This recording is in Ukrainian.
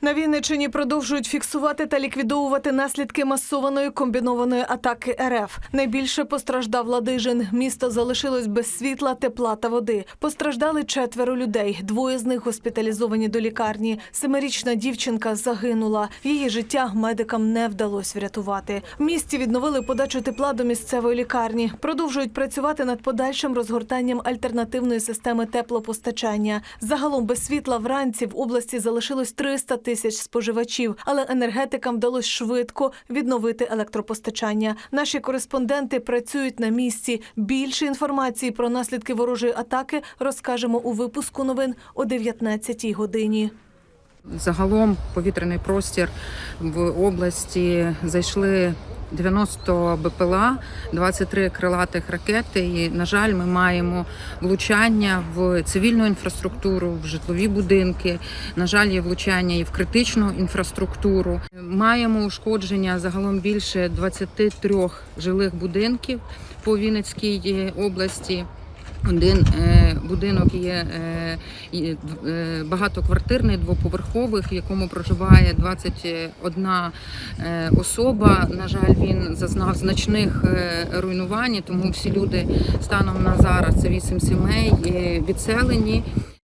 На Вінниччині продовжують фіксувати та ліквідовувати наслідки масованої комбінованої атаки РФ. Найбільше постраждав Ладижин. Місто залишилось без світла, тепла та води. Постраждали четверо людей. Двоє з них госпіталізовані до лікарні. Семирічна дівчинка загинула. Її життя медикам не вдалося врятувати. В місті відновили подачу тепла до місцевої лікарні. Продовжують працювати над подальшим розгортанням альтернативної системи теплопостачання. Загалом без світла вранці в області залишилось 300 тисяч споживачів, але енергетикам вдалося швидко відновити електропостачання. Наші кореспонденти працюють на місці. Більше інформації про наслідки ворожої атаки розкажемо у випуску новин о 19 годині. Загалом повітряний простір в області зайшли 90 БПЛА, 23 крилатих ракети. І, на жаль, ми маємо влучання в цивільну інфраструктуру, в житлові будинки. На жаль, є влучання і в критичну інфраструктуру. Маємо ушкодження загалом більше 23 жилих будинків по Вінницькій області. Один е, будинок є е, е, багатоквартирний, двоповерховий, в якому проживає 21 е, особа. На жаль, він зазнав значних руйнувань, тому всі люди станом на зараз це 8 сімей відселені.